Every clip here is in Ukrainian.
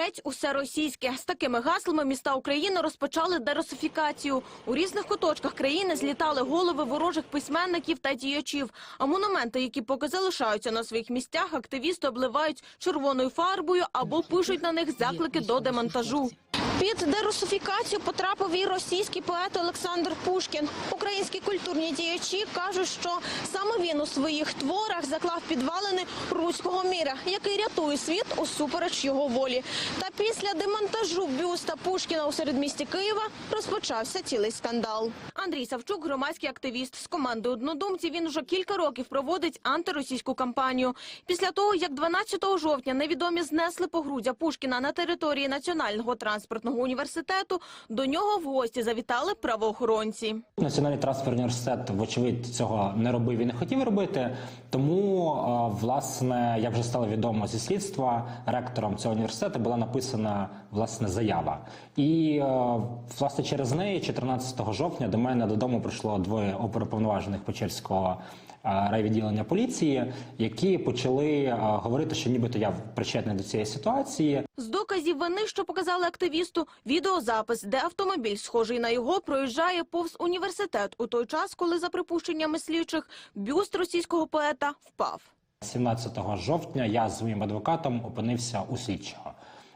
Геть усе російське. З такими гаслами міста України розпочали дерусифікацію. У різних куточках країни злітали голови ворожих письменників та діячів. А монументи, які поки залишаються на своїх місцях, активісти обливають червоною фарбою або пишуть на них заклики до демонтажу. Під дерусифікацію потрапив і російський поет Олександр Пушкін. Українські культурні діячі кажуть, що саме він у своїх творах заклав підвалини руського міра, який рятує світ усупереч його волі. Та після демонтажу бюста Пушкіна у середмісті Києва розпочався цілий скандал. Андрій Савчук, громадський активіст з команди однодумців. Він вже кілька років проводить антиросійську кампанію. Після того, як 12 жовтня невідомі знесли погруддя Пушкіна на території Національного транспортного університету, до нього в гості завітали правоохоронці. Національний трансферний університет, вочевидь, цього не робив і не хотів робити. Тому, е, власне, як вже стало відомо зі слідства, ректором цього університету була написана власне заява. І е, власне через неї, 14 жовтня, до мене додому прийшло двоє оперуповноважених Печерського е, райвідділення поліції, які почали е, говорити, що нібито я причетний до цієї ситуації. З доказів вини, що показали активісту, відеозапис, де автомобіль, схожий на його, проїжджає повз університет у той час, коли, за припущеннями слідчих, бюст російського поета впав. 17 жовтня я з своїм адвокатом опинився у слідчого,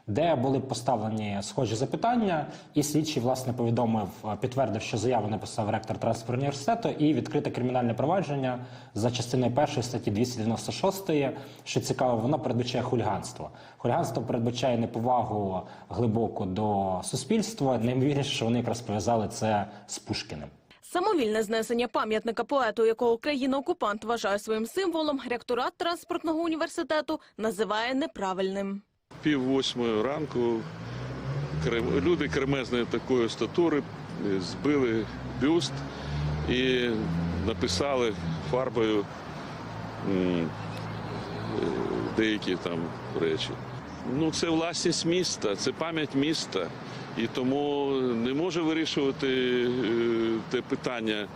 де були поставлені схожі запитання, і слідчий власне повідомив, е, підтвердив, що заяву написав ректор транспортного університету, і відкрите кримінальне провадження за частиною першої статті 296, що цікаво, воно передбачає хуліганство. Хуліганство передбачає неповагу глибоку до суспільства. Наймовірніше, що вони якраз пов'язали це з Пушкіним. Самовільне знесення пам'ятника поету, якого країна-окупант вважає своїм символом, ректорат транспортного університету називає неправильним. Пів восьмої ранку люди кремезної такої статури збили бюст і написали фарбою деякі там речі. Ну, це власність міста, це пам'ять міста. І тому не може вирішувати е, те питання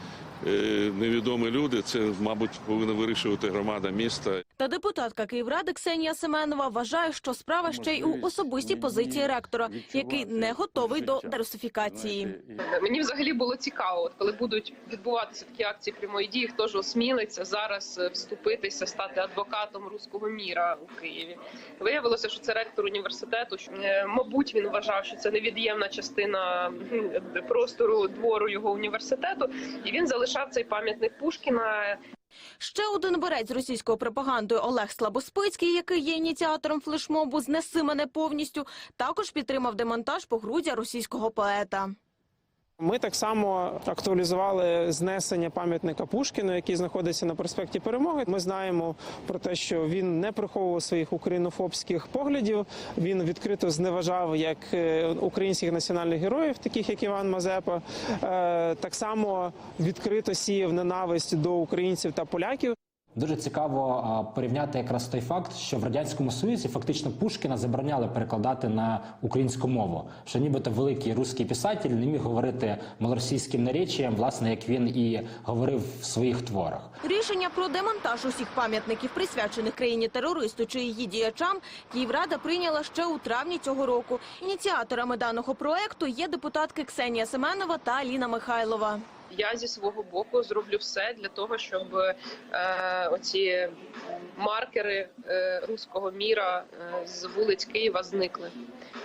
невідомі люди. Це, мабуть, повинна вирішувати громада міста. Та депутатка Київради Ксенія Семенова вважає, що справа ще й у особистій позиції ректора, який не готовий до дерусифікації. Мені взагалі було цікаво, от коли будуть відбуватися такі акції прямої дії, хто ж осмілиться зараз е, вступитися, стати адвокатом руського міра у Києві. Виявилося, що це ректор університету. що, е, Мабуть, він вважав, що це невід'ємна частина простору двору його університету, і він залишав цей пам'ятник Пушкіна Ще один борець з російською пропагандою Олег Слабоспицький, який є ініціатором флешмобу «Знеси мене повністю», також підтримав демонтаж погруддя російського поета. Ми так само актуалізували знесення пам'ятника Пушкіну, який знаходиться на проспекті Перемоги. Ми знаємо про те, що він не приховував своїх українофобських поглядів. Він відкрито зневажав як е, українських національних героїв, таких як Іван Мазепа. Е, Так само відкрито сіяв ненависть до українців та поляків. Дуже цікаво порівняти якраз той факт, що в радянському союзі фактично Пушкіна забороняли перекладати на українську мову. Що нібито великий русський писатель не міг говорити малоросійським наречієм, власне, як він і говорив в своїх творах. Рішення про демонтаж усіх пам'ятників, присвячених країні-терористу чи її діячам, Київрада прийняла ще у травні цього року. Ініціаторами даного проекту є депутатки Ксенія Семенова та Аліна Михайлова. Я зі свого боку зроблю все для того, щоб е, оці маркери е, руського міра е, з вулиць Києва зникли.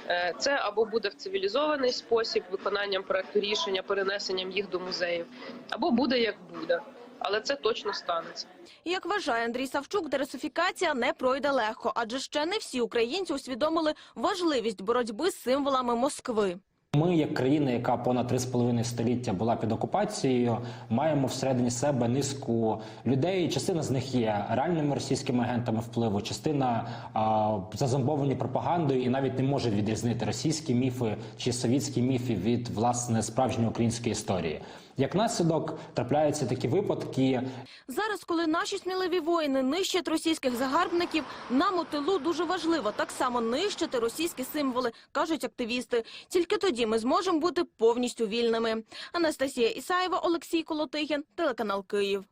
Е, це або буде в цивілізований спосіб виконанням проекту рішення, перенесенням їх до музеїв, або буде як буде. Але це точно станеться. Як вважає Андрій Савчук, дерусифікація не пройде легко, адже ще не всі українці усвідомили важливість боротьби з символами Москви. Ми, як країна, яка понад 3,5 століття була під окупацією, маємо всередині себе низку людей. Частина з них є реальними російськими агентами впливу, частина а, зазомбовані пропагандою і навіть не може відрізнити російські міфи чи совітські міфи від власне справжньої української історії. Як наслідок трапляються такі випадки, Зараз, коли наші сміливі воїни нищать російських загарбників, нам у тилу дуже важливо так само нищити російські символи, кажуть активісти. Тільки тоді ми зможемо бути повністю вільними. Анастасія Ісаєва, Олексій Колотихін, телеканал Київ.